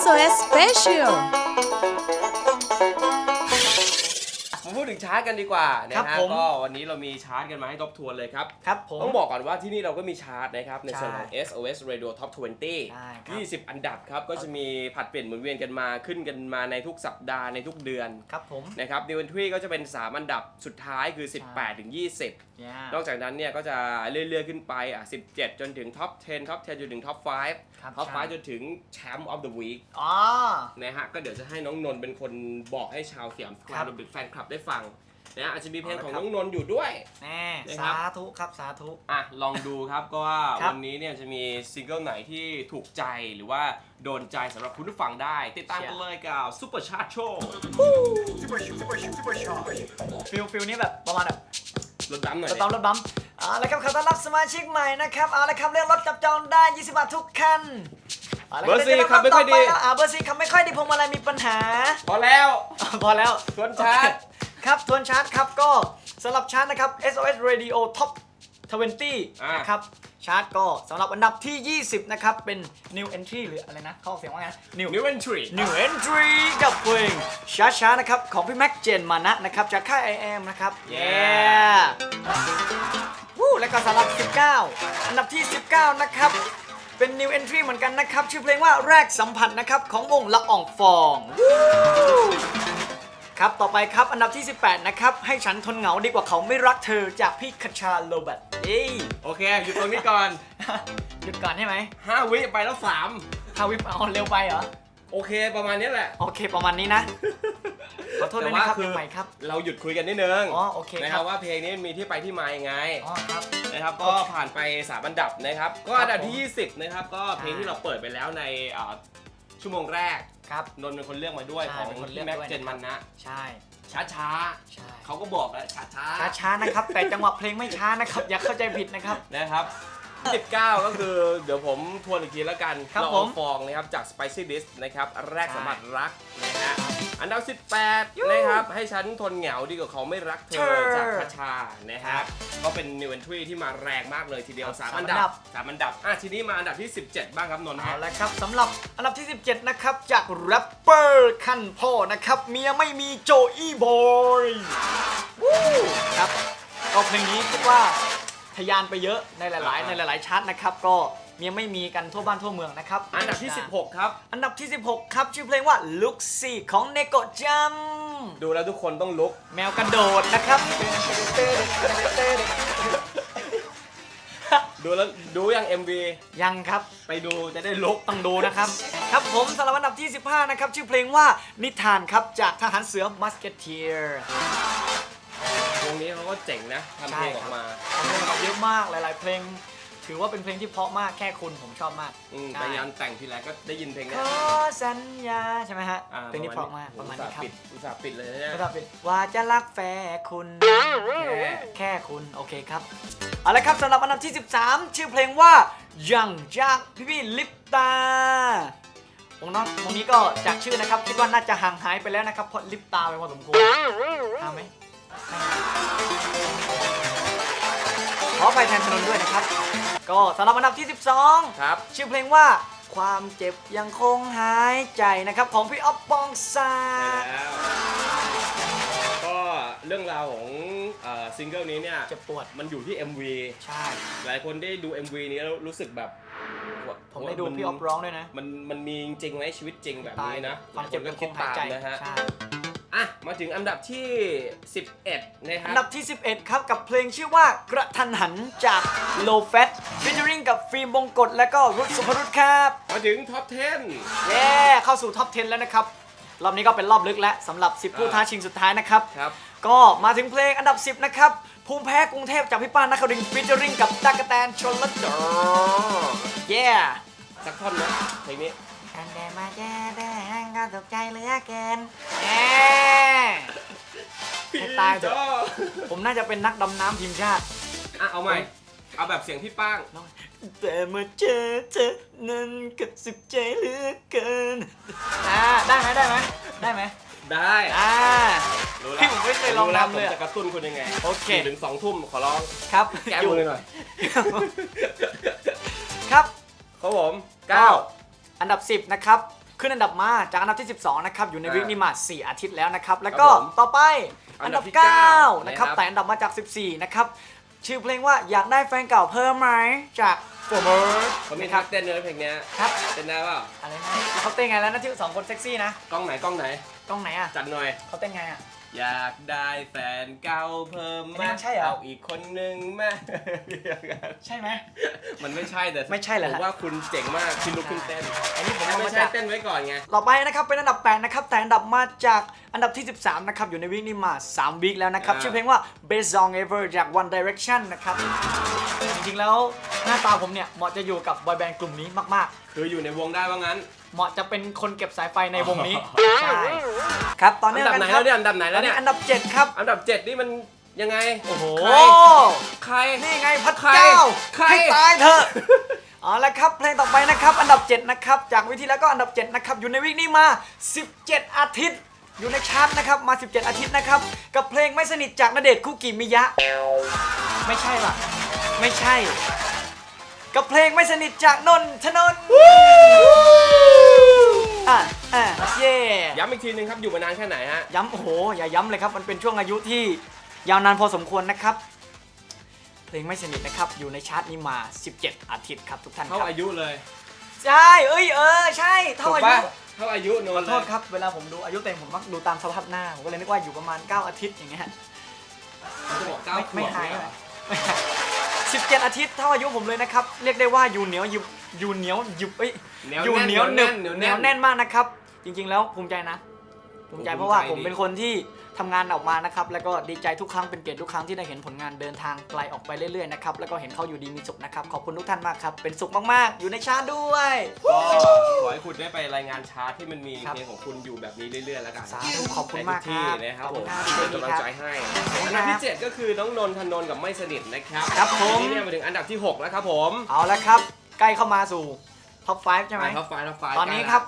SOS Special มา พูดถึงชาร์ตกันดีกว่านะครัฮะบผม ก็วันนี้เรามีชาร์ตกันมาให้ทบทวนเลยครับ ครับผม ต้องบอกก่อนว่าที่นี่เราก็มีชาร์ตนะครับ ในส่วนของใช่ SOS Radio Top ใช่ครับ20 20 อันดับครับ ก็จะมีผลัดเปลี่ยนหมุนเวียนกันมาขึ้นกันมาในทุกสัปดาห์ในทุกเดือนครับผม นะครับ New Entry ก็จะเป็น 3 อันดับสุดท้ายคือ 18 ถึง 20ย่านอกจากนั้นเนี่ยก็จะเรื่อยๆขึ้นไปอะ17 จนถึง Top 10 Top 10 จนถึง Top ครับ5 Top ใช่ 5 จนถึง Champ of the Week อ๋อ นะฮะก็เดี๋ยวจะให้น้องนนท์เป็นคนบอกให้ชาวสยามสแควครับร์รวมถึงแฟนคลับได้ฟังนะอาจจะมีเพลงเอาละของครับน้องนนท์อยู่ด้วย แน่นะครัสาบ ธุครับสาธุ อะลองดูครับก็ว่าครับ วันนี้เนี่ยจะมีซิงเกิลไหนที่ถูกใจหรือว่าโดนใจสำหรับคุณผู้ฟังได้ ติดตามกันเลยกับซุปเปอร์ชาร์โชว์ฟิลฟิลนี้แบบประมาณแบบรถดำหน่อยรถดิ บัมรถบัมเอาละครับขอต้อนรับสมาชิกใหม่นะครับเอาละครับเลือกรถจับจองได้ 20 บาททุกคันาละเบอร์สี่ดี๋ยวจะขับไม่ค่อยดีต่ปแล้วอ่าเบอร์สี่ขับไม่ค่อยดีพวงมาลัยมีปัญหา พอแล้วอ่าพอแล้วทวนชาร์จ โอเค ครับทวนชาร์จครับก็สำหรับชาร์จนะครับ SOS Radio Top 20อ่านะครับชาร์จก็สำหรับอันดับที่ 20 นะครับ เป็น New Entry หรืออะไรนะเขาออกเสียงว่าไง New New Entry New Entry กับเพลงช้าช้าๆนะครับ ของพี่แม็กเจนมานะนะครับ จากค่าย I am นะครับ เย้วู้แล้วก็สำหรับ 19 อันดับที่ 19 นะครับ เป็น New Entry เหมือนกันนะครับ ชื่อเพลงว่าแรกสัมผัสนะครับ ของวงละอ่องฟองวู้ ครับ ต่อไปครับอันดับที่ 18 นะครับ ให้ฉันทนเหงาดีกว่าเขาไม่รักเธอจากพี่คชาโลบัตเย้โอเคหยุดตรงนี้ก่อน หยุดก่อนใช่ไหม5วิไปแล้วฮาวิปเอาเร็วไปเหรอ3โอเคประมาณนี้แหละ โอเคประมาณนี้นะ ขอโทษด้วยนะครับแต่ว่าคือยังใหม่ครับ เราหยุดคุยกันนิดนึงอ๋อโอเคนะคครัรับบว่าเพลงนี้มีที่ไปที่มายังไงอ๋อครับ นะครับก็ผ่านไป3อันดับนะครับ ก็อันดับที่ 20 นะครับ ก็เพลงที่เราเปิดไปแล้วในอ่า ชั่วโมงแรกครับ นนท์เป็นคนเลือกมาด้วยใช่ของเป็นคนเลืพี่อกแม็กด้วย เจนมันนะ ใช่ ช้าช้าใช่ ๆเขาก็บอกแล้วช้าช้าช้าช้าๆนะครับ แต่จังหวะเพลงไม่ช้านะครับ อย่าเข้าใจผิดนะครับ นะครับ 19 ก็คือเดี๋ยวผมทวนอีกทีแล้วกันครับเราผเอามฟองนะครับจาก Spicy Dish นะครับ แรกใช่ สมบัติรักนะฮะ อันดับ 18 นะครับ ให้ฉันทนเหงาดีกว่าเขาไม่รักเธเธออจากคาชานะฮะครับ ก็เป็น New Entry ที่มาแรงมากเลยทีเดียว ครับสามสามอันอันดัดับบสามอันดับ อะ ทีนี้มาอันดับที่ 17 บ้างครับนนท์เอาฮะ ละครับสำหรับอันดับที่ 17 นะครับจากแรปเปอร์ขั้นพ่อนะครับ เมียไม่มีโจอี้บอยวู้ครับก็เพลงนี้คิดว่าทะยานไปเยอะในหลาย ๆ ในหลาย ๆชาร์ตนะครับ ก็ เมียไม่มีกันทั่วบ้านทั่วเมืองนะครับอันดับที่ 16 ครับ อันดับที่ 16 ครับชื่อเพลงว่า Look See ของเนโกจัมดูแล้วทุกคนต้องลุก แมวกระโดดนะครับ ดูแล้วดูยัง MV ยังครับ ไปดูจะได้ลุก ต้องดูนะครับ ครับผมสำหรับอันดับที่ 15 นะครับ ชื่อเพลงว่านิทานครับ จากทหารเสือ Musketeer วงนี้เขาก็เจ๋งนะทำเพลงออกมาทำเพลงออกมาเยอะมากหลาย ๆ เพลง ถือว่าเป็นเพลงที่เพราะมากแค่คุณผมชอบมากอืมใช่พยายามแต่งทีไรก็ได้ยินเพลงขเนี้ยอสัญญาใช่ไหมฮะอ่าเพลงนี้เพราะมากประมาณอุตนี้ส่าครับห์ปิดอุตส่าห์ปิดเลยนะก็จะเป็นว่าจะรักแฟคุณแค่แค่คุณโอเคครับเอาละครับสำหรับอันดับที่ 13 ชื่อเพลงว่ายังจากพี่พี่ลิปตาวงน้องวงนี้ก็จากชื่อนะครับ คิดว่าน่าจะห่างหายไปแล้วนะครับเพราะลิปตาไปพอสมควรทำไหมขอไปแทนถนนด้วยนะครับ ก็สำหรับอันดับที่ 12 ครับ ชื่อเพลงว่าความเจ็บยังคงหายใจนะครับ ของพี่อ๊อฟปองซาใช่แล้วก็เรื่องราวของเอ่อซิงเกิลนี้เนี่ย เจ็บปวด มันอยู่ที่ MV ใช่ หลายคนได้ดู MV นี้แล้วรู้สึกแบบผมได้ดูนพี่อ๊อฟร้องด้วยนะมันมันมีจริงๆไหมชีวิตจริงแบบนี้นะความเจ็บหลยัยงนคก็งคิดหายตามใจนะฮะ ใช่ อะ มาถึงอันดับที่ 11 นะครัอับนดับที่ 11 ครับ กับเพลงชื่อว่ากระทันหันจาก Low Fat featuring กับฟิล์มบงกฎและก็รุดสุภรุตครับ มาถึงท็อปเย้เข้าสู่ท็อป 10 แล้วนะครับ รอบนี้ก็เป็นรอบลึกแล้วสำหรับ 10 ผู้ท้าชิงสุดท้ายนะครับ10ครับ ก็มาถึงเพลงอันดับ 10 นะครับ ภูมิแพ้กรุงเทพจากพี่ป้านนักครินทร์ featuring กับตากะแตนชนละดอเย้ สักท่อนนะเพลงนี้กันแดมาแจ้แด งก็ตกใจเหลือเกินแหมให้ตายเถอะผมน่าจะเป็นนักดำน้ำทีมชาติ อะเอาใหม่ เอาแบบเสียงพี่ป้าง แต่มาเจอเธอนั้นก็สุขใจเหลือเกิน อ่า ได้ไหมได้ไหมได้ไหมได้อ่า รู้แล้วพี่ผมไม่เคยลองทำเลยผมอะจะกระตุ้นคุณยังไงโอเคยู่ถึงสองทุ่มขอร้อง ครับแก้มือหน่อย ครับ ครับผมเก้า อันดับ 10 นะครับ ขึ้นอันดับมาจากอันดับที่ 12 นะครับ อยู่ในอ่าวิกนี้มา 4 อาทิตย์แล้วนะครับ แล้วก็ครับผมต่อไปอัอันนดัดับบที่เก้า9นะครับ นะครับ แต่อันดับมาจาก 14 นะครับ ชื่อเพลงว่าอยากได้แฟนเก่าเพิ่มไหมจากโฟร์เบิร์ดเขามีนะคทัรักบเต้นด้วยเพลงเนี้ยครับเต้นได้เปล่าอะไรนะเขาเต้นไงแล้วนะที่สองคนเซ็กซี่นะกล้องไหนกล้องไหน กล้องไหนอะจัดหน่อยเขาเต้นไงอะ อยากได้แฟนเก่าเพิ่มอันนี้มันใช่เหรอ เอาอีกคนนึงแม่ใช่ไหม มันไม่ใช่แต่ไม่ใช่เหรอผฮะ มว่าคุณเจ๋งมากที่ลุกขึ้นเต้นอันนี้ผมถ้าเอาไม่มาใช่จาก เต้นไว้ก่อนไง ต่อไปนะครับเป็นอันดับ 8 นะครับ แต่อันดับมาจากอันดับที่ 13 นะครับ อยู่ในวีคนี้มา 3 วีคแล้วนะครับ อ่า ชื่อเพลงว่า Best Song Ever จาก One Direction นะครับ จริงๆแล้วหน้าตาผมเนี่ย เหมาะจะอยู่กับบอยแบนด์กลุ่มนี้มากคืออยู่ในวงได้ว่างั้นๆ เหมาะจะเป็นคนเก็บสายไฟในวงนี้อ๋อใช่ครับตอนอันี้นดับไหนกัแล้วเนี่ยอันดับไหนตแล้อวนเนี่นี้ยอันดับ 7 ครับ อันดับเจ็ดนี่มันยังไงโอ้โหใครใคร นี่ไงพระใครเจ้าใคร ให้ตายเถอะ เอาละครับเพลงต่อไปนะครับ อันดับ 7 นะครับ จากวิธีแล้วก็อันดับ 7 นะครับ อยู่ในวีคนี้มา 17 อาทิตย์ อยู่ในชาร์ตนะครับ มา 17 อาทิตย์นะครับ กับเพลงไม่สนิทจากณเดชน์คุกิมิยะ ไม่ใช่ป่ะไม่ใช่ กับเพลงไม่สนิทจากนนทนนท์อะอะเย่ย้ำอีกทีนึงครับอยู่มานานแค่ไหนฮะ ย้ำโอ้โหอย่าย้ำเลยครับ มันเป็นช่วงอายุที่ยาวนานพอสมควรนะครับ เพลงไม่สนิทนะครับ อยู่ในชาร์ตนี้มา 17 อาทิตย์ครับทุกท่านคเท่ารับอายุเลยใช่เอ้ยเออใช่เท่าถูกอาปะยุเท่าอายุโนขอนเลโทษยครับเวลาผมดูอายุเต็มผมมักดูตามสภาพหน้า ผมก็เลยนึกว่าอยู่ประมาณ 9 อาทิตย์อย่างเงี้ยมันจะบอกเก้าไม่ขไม่วบหายเนี่ยเหรอไม่หาย 17 อาทิตย์เท่าอายุผมเลยนะครับ เรียกได้ว่าอยู่เหนียวอยู่อยู่เหนียวอยู่เอ้ยอยู่เหนียวหนึบเหนียวเหนียวแน่นมากนะครับ จริงๆแล้วภูมิใจนะ ภูมิใจภูมิใจเพราะว่าดิผมเป็นคนที่ทำงานออกมานะครับแล้วก็ดีใจทุกครั้งเป็นเกียรติทุกครั้งที่ได้เห็นผลงานเดินทางไกลออกไปเรื่อยๆนะครับแล้วก็เห็นเขาอยู่ดีมีสุขนะครับขอบคุณทุกท่านมากครับ เป็นสุขมากๆ อยู่ในชาติด้วย ก็ขอให้คุณได้ไปรายงานชาร์ตที่มันมีครับ เพลงของคุณอยู่แบบนี้เรื่อยๆแล้วกันสาธุขอบคุณมากในทุที่ครับนะครับขอบผคุมณครับเป็นกำลังครับใจให้ขอบคุณอันดับครัที่บเจ็ดก็คือน้องนนทนนท์กับไม่สนิทนะครับครับผมทีนี้เนี่ยมาถึงอันดับที่หกแล้วครับผมเอาละครับ ใกล้เข้ามาสู่ท็อป5ใช่ไหม ท็อปไฟท็อปไฟตอนนี้ครับ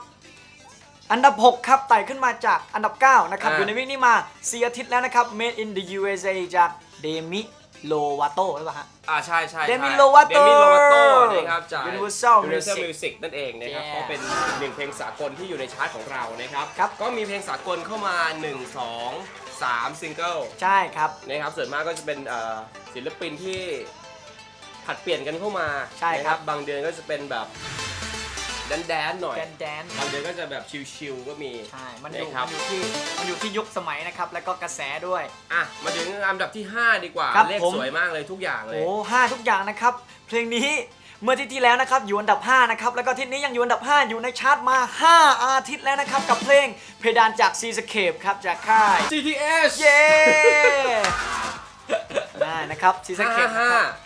อันดับ 6 ครับไต่ขึ้นมาจากอันดับ 9 นะครับอยู่ในวิกนี้มา4อาทิตย์แล้วนะครับ Made in the USA จากเดมิโลวาโต้หรือเปล่าฮะ อ่าใช่ใช่เดมิใช่โลวาโต้เดมิโลวาโต้นะครับจาก Universal Universal Music Music นั่นเองนะครับ Yeah ก็เป็นอีกหนึ่งเพลงสากลที่อยู่ในชาร์ตของเรานะครับ ครับ ก็มีเพลงสากลเข้ามา 1 2 3 ซิงเกิลใช่ครับ นะครับส่วนมากก็จะเป็นเอ่อศิลปินที่ผัดเปลี่ยนกันเข้ามาใช่ครับ นะบางเดือนก็จะเป็นแบบ แดนแดนๆหน่อยแดนแดนบางเดือนก็จะแบบชิลๆก็มี ใช่มันอยู่นะครับ มันอยู่ที่มันอยู่ที่ยุคสมัยนะครับ แล้วก็กระแสด้วย อะมาถึงอันดับที่ 5 ดีกว่า ครับเลขผม สวยมากเลยทุกอย่างเลย โอ้ห้าทุกอย่างนะครับ เพลงนี้เมื่ออาทิตย์ที่แล้วนะครับอยู่อันดับ 5 นะครับ แล้วก็อาทิตย์นี้ยังอยู่อันดับ 5 อยู่ในชาร์ตมา 5 อาทิตย์แล้วนะครับ กับเพลงเพดานจาก c ีสเคปครับจากค่าย GTS เย้ ได้นะครับ c ีสเคปนะครับใช่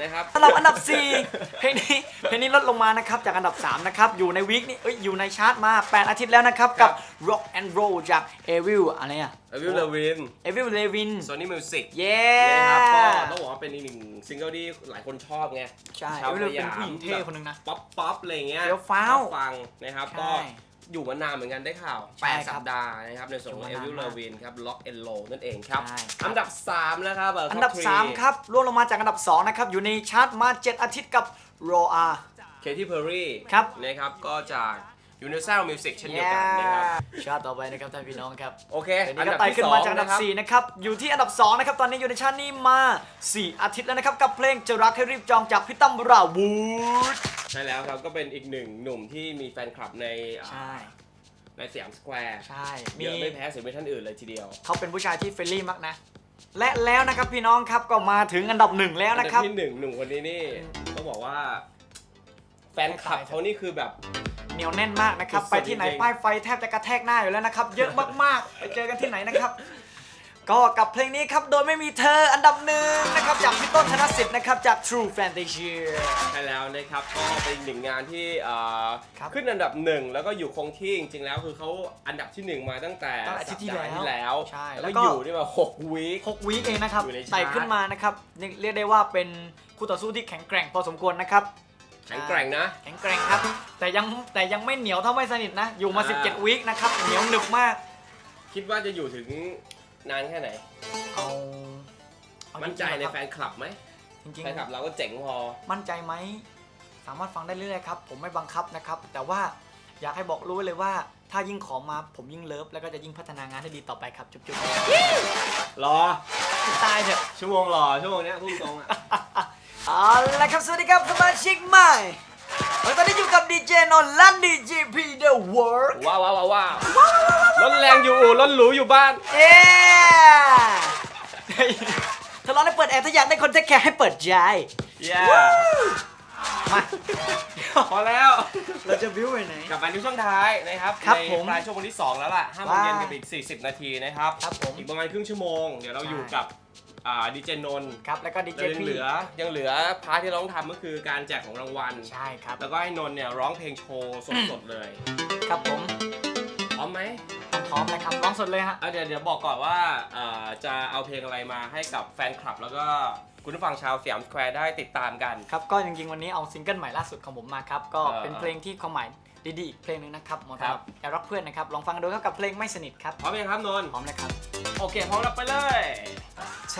นะครับ สำหรับอันดับ 4 เพลงนี้เพลงนี้ลดลงมานะครับจากอันดับ 3 นะครับ อยู่ในวีคนี้เอ้ยอยู่ในชาร์ตมา 8 อาทิตย์แล้วนะครับ กับ Rock and Roll จาก Evil อะไรอะ a v i l Levin Evil Levin Sony Music เย้ นะครับก็ต้องบอกว่าเป็นอีกหนึ่งซิงเกิลที่หลายคนชอบไงใช่ชาว Evil ส Levin เป็นยามผู้หญิงเท่คนหนึงนะ ป๊อปป๊อปอะไรเงี้ยเฟี้ยวฟ้าว ชอบฟังนะครับใช่ก็ อยู่มานานเหมือนกันได้ข่าว ใช่8 ครัสับปดาห์นะครับในส่วนของอยู่เอมานานวิลมากเลวินครับล็อกเอนโลนั่นเองครับ ใช่ อันดับ 3 นะครับเอันดับ top three 3ครับร่วงลงมาจากอันดับ 2 นะครับ อยู่ในชาร์ตมา 7 อาทิตย์กับ Raw R เคที่เพอร์รี่ครับ นะครับก็จาก Universal Music เช่นเดียวกันนะครับ ชาร์ตต่อไปนะครับท่านพี่น้องครับโอเค เดี๋ยวอันนี้ดัก็บไต่ที่ขึ้นสอมางจากอันดับนะครับ 4 นะครับ อยู่ที่อันดับ 2 นะครับ ตอนนี้อยู่ในชาร์ตนี้มา 4 อาทิตย์แล้วนะครับ กับเพลงจะรักให้รีบจองจากพี่ตั้มราวูด ใช่แล้วครับก็เป็นอีกหนึ่งหนุ่มที่มีแฟนคลับในอ่าใช่ ในสยามสแควร์ใช่ มี เยอะไม่แพ้ศิลปินท่านอื่นเลยทีเดียวเขาเป็นผู้ชายที่เฟรนลี่มากนะ และแล้วนะครับพี่น้องครับก็มาถึงอันดับหนึ่งแล้วอันนะดับครับ ที่หนึ่งหนุ่มคนนี้นี่ต้องบอกว่า แฟนคลับเขานี่คือแบบ เหนียวแน่นมากนะครับ สุดๆไปที่ไหนจริงๆ ป้ายไฟแทบจะกระแทกหน้าอยู่แล้วนะครับ เยอะมากๆ ไปเจอกันที่ไหนนะครับ ก็กับเพลงนี้ครับ โดยไม่มีเธออันดับหนึ่งนะครับ จากพี่ต้นธนสิทธิ์นะครับ จาก True Fantasy ใช่แล้วนะครับก็เป็นอีกหนึ่งงานที่เอ่อครับขึ้นอันดับหนึ่งแล้วก็อยู่คงที่จริงๆแล้วคือเขาอันดับที่หนึ่งมาตั้งแต่ตั้งแต่อาทิตย์ที่สัปดาห์แล้วที่แล้วใช่แล้วแล้วก็ก็อยู่ได้มาหกวีค 6วีคเองนะครับอยู่ในชาร์ต ไต่ขึ้นมานะครับนี่เรียกได้ว่าเป็นคู่ต่อสู้ที่แข็งแกร่งพอสมควรนะครับ แข็งแกร่งนะ แข็งแกร่งครับ แต่ยังแต่ยังไม่เหนียวเท่าไม่สนิทนะ อยู่มา อ่า 17 วีคนะครับ เหนียวหนึบมาก คิดว่าจะอยู่ถึง นานแค่ไหน เอาเอามั่นใจในริงๆแฟนคลับไหมจริงแฟนคลับเราก็เจ๋งพอๆมั่นใจไหมแฟสามารถฟังได้เรื่อยๆครับ ผมไม่บังคับนะครับ แต่ว่าอยากให้บอกรู้ไว้เลยว่า ถ้ายิ่งขอมาผมยิ่งเลิฟแล้วก็จะยิ่งพัฒนางานให้ดีต่อไปครับจุ๊บรอ ๆตายเถอะ ชั่วโมงรอ ชั่วโมงเนี้ยพุ่งตรงอะ เอาละครับ สวัสดีครับสมาชิกใหม่วันตอนนี้อยู่กับดีเจนนท์และดีเจพีเดอะเวิร์กว้าวว้าวว้าวว้าวรถแรงอยู่อู่รถหรูอยู่บ้านเย้เธอร้องให้เปิดแอร์ถ้าอยากได้คนเทคแคร์ให้เปิดใจเย้มา พอแล้ว เราจะบิวไปไหน กลับมาที่ช่วงท้ายนะครับครับในผมปลายช่วงวันที่ 2 แล้วล่ะ5โมงเย็นว้ากับอีก 40 นาทีนะครับ ครับผม อีกประมาณครึ่งชั่วโมง เดี๋ยวเราใช่อยู่กับอ่าดีเจนนท์ครับ แล้วก็ดีเจแล้วยังพีเหลือยังเหลือพาร์ทที่เราต้องทำก็คือการแจกของรางวัล ใช่ครับ แล้วก็ให้นนท์เนี่ยร้องเพลงโชว์สดๆเลย ครับผม พร้อมไหม พร้อมนะครับร้องสดเลยฮะอะเดี๋ยวเดี๋ยวบอกก่อนว่าเอ่อจะเอาเพลงอะไรมาให้กับแฟนคลับ แล้วก็คุณผู้ฟังชาวสยามสแควร์ได้ติดตามกัน ครับก็จริงๆวันนี้เอาซิงเกิลใหม่ล่าสุดของผมมาครับ ก็เออ เป็นเพลงที่ความหมายดีๆอีกเพลงหนึงนะครับเหมาะครัสำหบรับแอร์ร็อกเพื่อนนะครับลองฟังดูครับกับเพลงไม่สนิทครับพร้อมยังครับนนท์พร้อมเลยครับ โอเคพร้อมรับไปเลย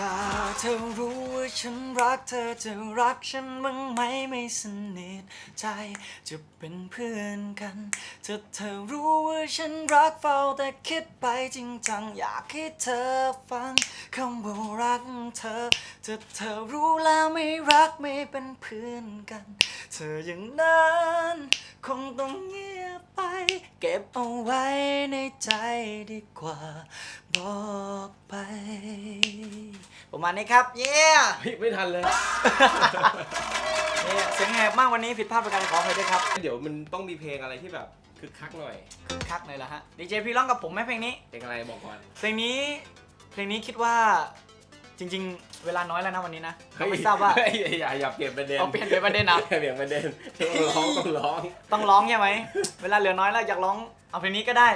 ถ้าเธอรู้ว่าฉันรักเธอจะรักฉันบ้างไหมไม่สนิทใจจะเป็นเพื่อนกันถ้าเธอรู้ว่าฉันรักเฝ้าแต่คิดไปจริงจังอยากให้เธอฟังคำว่ารักเธอถ้าเธอรู้แล้วไม่รักไม่เป็นเพื่อนกัน เธออย่างนั้นคงต้องเงียบ เก็บเอาไว้ในใจดีกว่า บอกไป ประมาณนี้ครับ เย้เฮ้ยไม่ทันเลย เนี่ยเสียงแหบมากวันนี้ผิดพลาดประการขออภัยด้วยครับเดี๋ยวมันต้องมีเพลงอะไรที่แบบคึกคักหน่อยคักเลยละฮะดีเจพี่ร้องกับผมไหมเพลงนี้ เพลงอะไรบอกก่อน เพลงนี้เพลงนี้คิดว่า จริง ๆ เวลาน้อยแล้วนะวันนี้นะก็ไม่ทราบว่าเฮ้ยอย่าอย่าเปลี่ยนประเด็นเอาเปลี่ยนเป็นประเด็นนะเปลี่ยนประเด็นต้องร้องต้องร้องต้องร้องใช่ไหม เวลาเหลือน้อยแล้วอยากร้องเอาเพลงนี้ก็ได้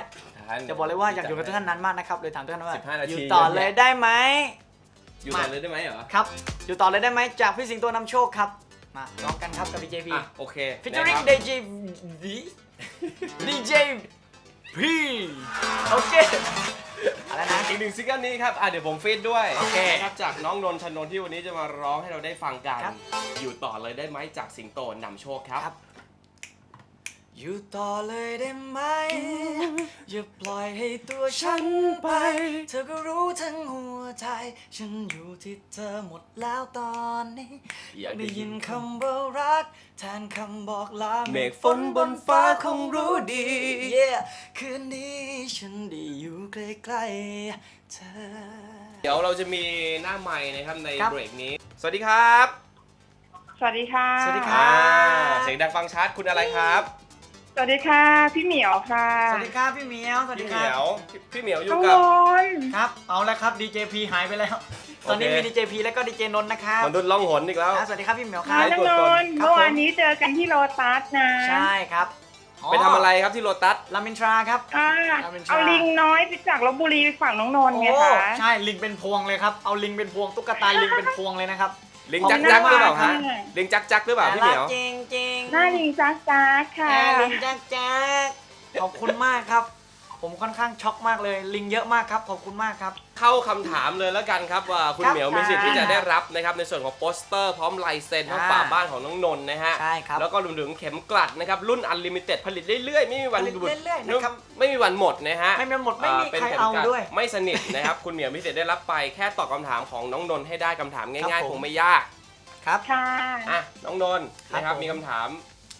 ทันจะบอกเลยว่าอยากอยู่กับทุกท่านนานมากนะครับเลยถามทุกท่านว่า15นาที อยู่ต่อเลยได้ไหม อยู่ต่อเลยได้ไหมเหรอครับ อยู่ต่อเลยได้ไหมจากพี่สิงโตนำโชคครับ มาร้องกันครับกับ DJ P อะโอเค featuring นะครับ DJ V DJ P โอเค อะไรนะ อีกหนึ่งซิงเกิลนี้ครับอะเดี๋ยวผมฟีดด้วยโอเคนะครับจากน้องนนท์ชนนท์ที่วันนี้จะมาร้องให้เราได้ฟังกัน ครับอยู่ต่อเลยได้ไหมจากสิงโตนำโชคครับ ครับ อยู่ต่อเลยได้ไหม อย่าปล่อยให้ตัวฉันไป เธอก็รู้ทั้งหัวใจ ฉันอยู่ที่เธอหมดแล้วตอนนี้ อยากได้ยินคำว่ารัก แทนคำบอกลาเมฆฝนบนฟ้าคงรู้ดี yeah คืนนี้ฉันได้อยู่ใกล้ๆเธอ เดี๋ยวเราจะมีหน้าใหม่นะครับในครับ เบรกนี้ สวัสดีครับ สวัสดีค่ะ สวัสดีครั อ่าบเสียงดังฟังชัดคุณอะไรครับ สวัสดีค่ะ พี่เหมียวค่ะสวัสดีครับพี่เหมียวสวัสดีพี่คเหรัมียบวพี่เหมียวอยู่ข้างกับบนครับเอาแล้วครับ DJP หายไปแล้ว ตอนนี้โอเคมี DJP แล้วก็ DJ นนท์นะครับมนุษย์ล่องหนอีกแล้ว อ่าสวัสดีครับพี่เหมียวคค่ะรับน้องตัวนตนนท์ครับเมื่อวานผมนี้เจอกันที่โลตัสนะใช่ครับไปทำอะไรครับที่โลตัส ลามินทราครับอ่าเอาเป็นชา เอาลิงน้อยไปจากลบบุรีไปฝั่งน้องนนท์ไงโอ้คะ ใช่ลิงเป็นพวงเลยครับเอาลิงเป็นพวงตุ๊กตาลิงเป็นพวงเลยนะครับ ลิงจักจักหรือเปล่าฮะขอบคุณมากลิงจักจักหรือเปล่าพี่เหมียวจริงจริงๆหน้าลิงจักจักค่ะ แอร์ลิงแจ๊กแจ๊กขอบคุณมากครับ ผมค่อนข้างช็อกมากเลยลิงเยอะมากครับขอบคุณมากครับ เข้าคำถามเลยแล้วกันครับว่าคุณครับเหมียวมีสิทธิ์ที่จะได้รับนะครับในส่วนของโปสเตอร์พร้อมลายเซ็นทั้งอ่าฝาบ้านของน้องนนท์นะฮะใช่ครับแล้วก็รวมถึงเข็มกลัดนะครับรุ่นอันลิมิเต็ดผลิตเรื่อยๆ ไม่มีวันผลิตหมดเรื่อยๆนะครับ ไม่มีวันหมดนะฮะไม่มีหมดไม่มีป็นใครข็เอากลัด้วย ไม่สนิทนะครับ คุณเหมียวมีสิทธิ์ได้รับไปแค่ตอบคำถามของน้องนนท์ให้ได้คำถามครัง่ายบๆผมคงไม่ยาก ครับ ค่ะ อะน้องนนท์นะครับผม มีคำถาม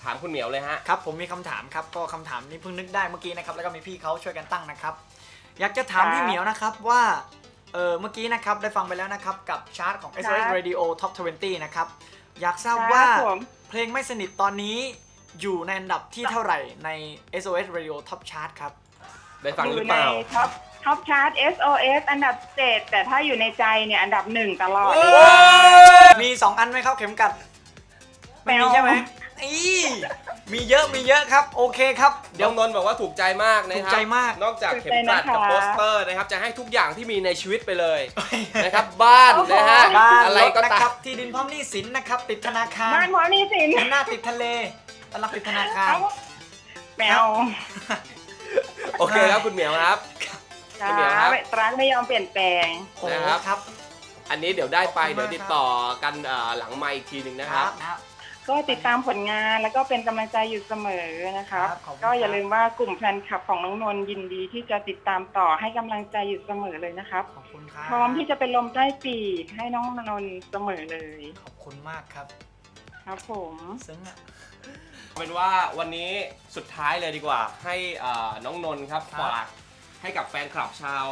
ถามคุณเหมียวเลยฮะ ครับผมมีคำถามครับก็คำถามนี้เพิ่งนึกได้เมื่อกี้นะครับแล้วก็มีพี่เขาช่วยกันตั้งนะครับ อยากจะถามครับพี่เหมียวนะครับว่าเออเมื่อกี้นะครับได้ฟังไปแล้วนะครับกับชาร์ตของ SOS ครับ Radio Top 20 นะครับอยากทราบครับว่าผม เพลงไม่สนิทตอนนี้อยู่ในอันดับที่เท่าไหร่ใน SOS Radio Top Chart ครับ ได้ฟังอหรืยู่อเปในล่าท็อปท็อปชาร์ต SOS อันดับเจ็ดแต่ถ้าอยู่ในใจเนี่ยอันดับหนึ่งตลอดโอ้เลย มี 2 อันไหมครับเข็มกัดไม่มีแมวใช่ไหม อีมีเยอะมีเยอะครับ โอเคครับ เดี๋เดี๋ยยว วนนท์บอกว่าถูกใจมากนะคถูรับกใจมาก นอกจากเข็มกลัดถูกับกใจนะคะโปสเตอร์นะครับ จะให้ทุกอย่างที่มีในชีวิตไปเลยนะครับ บ้านนะฮะ บ้านอะไรรถก็นะตาครัม บ ที่ดินพร้อมหนี้สินนะครับ ติดธนาคารบ้านพร้อมหนี่สินหน้าติดทะเลตลับติดธนาคาร เอาแมวโอเคครับคุณเหมียวครับคุณเหมียวครับร้านไม่ยอมเปลี่ยนแปลง โอ้โหนะครับครับ อันนี้เดี๋ยวได้ไปขอบคุณมาก เดี๋ยวติดต่อกันเอ่อหลังไมค์อีกทีหนึ่งนะครับนะครับ ก็ติดตามผลงานแล้วก็เป็นกำลังใจอยู่เสมอนะครับ ครับขอบคุณก็อย่าครับลืมว่ากลุ่มแฟนคลับของน้องนนท์ยินดีที่จะติดตามต่อให้กำลังใจอยู่เสมอเลยนะครับ ขอบคุณครับพร้อมที่จะเป็นลมใต้ปีกให้น้องนนท์เสมอเลยขอบคุณมากครับครับผม ซึ้งอะเป็นว่าวันนี้สุดท้ายเลยดีกว่า ให้อ่าน้องนนท์ครับครับ ฝากให้กับแฟนคลับชาว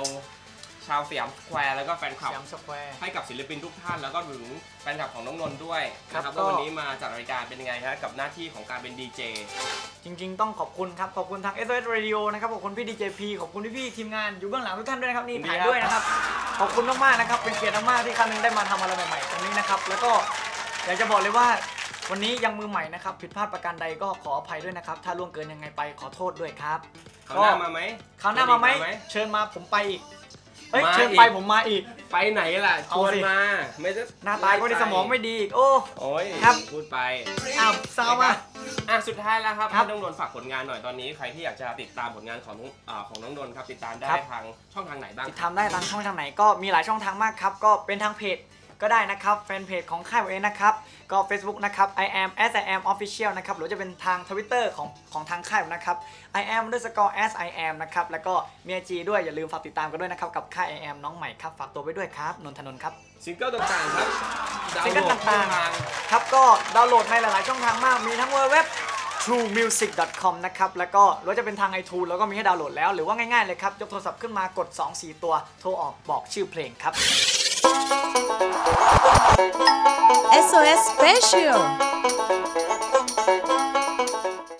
ชาวสยามสแควร์แล้วก็แฟนคสลับ ยามสแควร์ ให้กับศิลปินทุกท่านแล้วก็ถึงแฟนคลับของน้องนนท์ด้วยครับนะครับก็ ว่าวันนี้มาจัดรายการเป็นยังไงฮะกับหน้าที่ของการเป็นดีเจ จริงๆ ต้องขอบคุณครับ ขอบคุณทาง SOS Radio นะครับ ขอบคุณพี่ DJP ขอบคุณพี่ๆทีมงานอยู่เบื้องหลังทุกท่านด้วยนะครับ นี่ยินดีถ่ายครับ ด้วยนะครับ ขอบคุณมากๆนะครับ เป็นเกียรติมากๆที่ครั้งหนึงได้มาทำอะไรใหม่ๆ ตรงนี้นะครับ แล้วก็อยากจะบอกเลยว่า วันนี้ยังมือใหม่นะครับ ผิดพลาดประการใดก็ขออภัยด้วยนะครับ ถ้าล่วงเกินยังไงไปขอโทษด้วยครับเขาวหน้ามาไหมคราวหน้ามาไหมไหมเชิญมาผมไปอีก เฮ้ยมาเชิญอีกไปผมมาอีก ไปไหนล่ะชเอาวนสิ มา ไม่ได้หน้าตาก็ในสมองไม่ดีอีกโอ้ โอ้ยครับ พูดไป อ้าวซาวมา อะสุดท้ายแล้วครับครัให้บน้องนนท์ฝากผลงานหน่อยตอนนี้ใครที่อยากจะติดตามผลงานของน้องอ่าของน้องนนท์ครับติดตามได้ครับ ทางช่องทางไหนบ้างติดตามได้ทางช่องทางไหนก็มีหลายช่องทางมากครับ ก็เป็นทางเพจ ก็ได้นะครับแฟนเพจของค่ายผมเองนะครับก็ Facebook นะครับ I am as I am official นะครับหรือจะเป็นทาง Twitter ของของทางค่ายผมนะครับ I am underscore as I am นะครับแล้วก็มี IG ด้วยอย่าลืมฝากติดตามกันด้วยนะครับกับค่าย I am น้องใหม่ครับฝากตัวไว้ด้วยครับนนทนนท์ครับ ซิงเกิลต่างๆครับดาวซิงน์เกิโหลลดต่างทางๆครับก็ดาวน์โหลดในหลาย ๆ ช่องทางมาก มีทั้งเว็บ truemusic.com นะครับ แล้วก็หรือว่าจะเป็นทาง iTunes แล้วก็มีให้ดาวน์โหลดแล้ว หรือว่าง่าย ๆ เลยครับ ยกโทรศัพท์ขึ้นมากด 2-4 ตัว โทรออกบอกชื่อเพลงครับ SOS Special